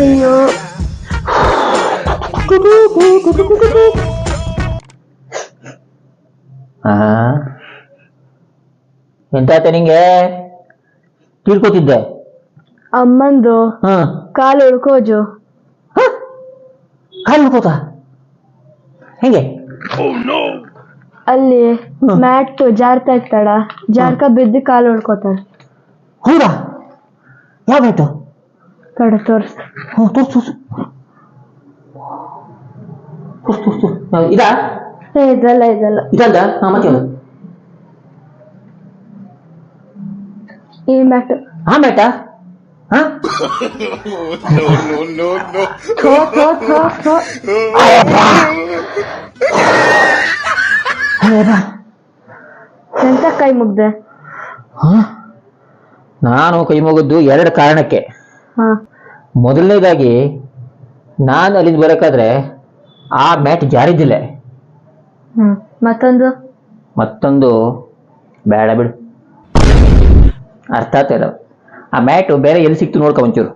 ಅಯ್ಯೋ. ಎಂತಾಯ್ತ ನಿಂಗೆ? ತಿಳ್ಕೊತಿದ್ದೆ ಅಮ್ಮಂದು ಕಾಲು ಉಳ್ಕೋಜು ಕಾಲು ಉಳ್ಕೋತ? ಹೆಂಗೆ? ಅಲ್ಲಿ. ಮ್ಯಾಟ್ ಜಾರ್ತಾ ಇರ್ತಾಳ. ಜಾರ್ಕ ಬಿದ್ದು ಕಾಲು ಉಳ್ಕೋತಾಳ. ಹೌದಾ ಯಾವ ಮ್ಯಾಟು ಕಡ ತೋರ್ಸ್. ಹ್ಞೂ ತೋರ್ಸು ತೋರ್ಸು. ತೋರ್ಸು ತೋರ್ಸು ತೋರ್ಸು. ಇದಾ? ಏ ಇದಲ್ಲ ಇದಲ್ಲ. ಇದಲ್ದ? ಹಾಂ ಮತ್ತೆ ಯಾವ್ದು? ಈ ಮ್ಯಾಟ್. ಹಾ? ಹಾ ಥೋ ಥೋ ಥೋ ಥೋ ಎಂತ ಕೈ ಮುಗ್ದೆ? ಹಾ? ನಾನು ಕೈ ಮುಗಿದ್ದು ಎರಡು ಕಾರಣಕ್ಕೆ. ಹಾ. ಮೊದಲನೇದಾಗಿ ನಾನು ಅಲ್ಲಿಂದ ಬರಕಾದ್ರೆ ಆ ಮ್ಯಾಟ್ ಜಾರಿದ್ದಿಲ್ಲ. ಹ್ಮ್. ಮತ್ತೊಂದು? ಮತ್ತೊಂದು ಬೇಡ ಬಿಡು. ಅರ್ಥ ಆಗ್ತಾ ಆ ಮ್ಯಾಟು ಬೇರೆ ಎಲ್ಲಿ ಸಿಕ್ತು ನೋಡ್ಕೊ ಒಂಚೂರು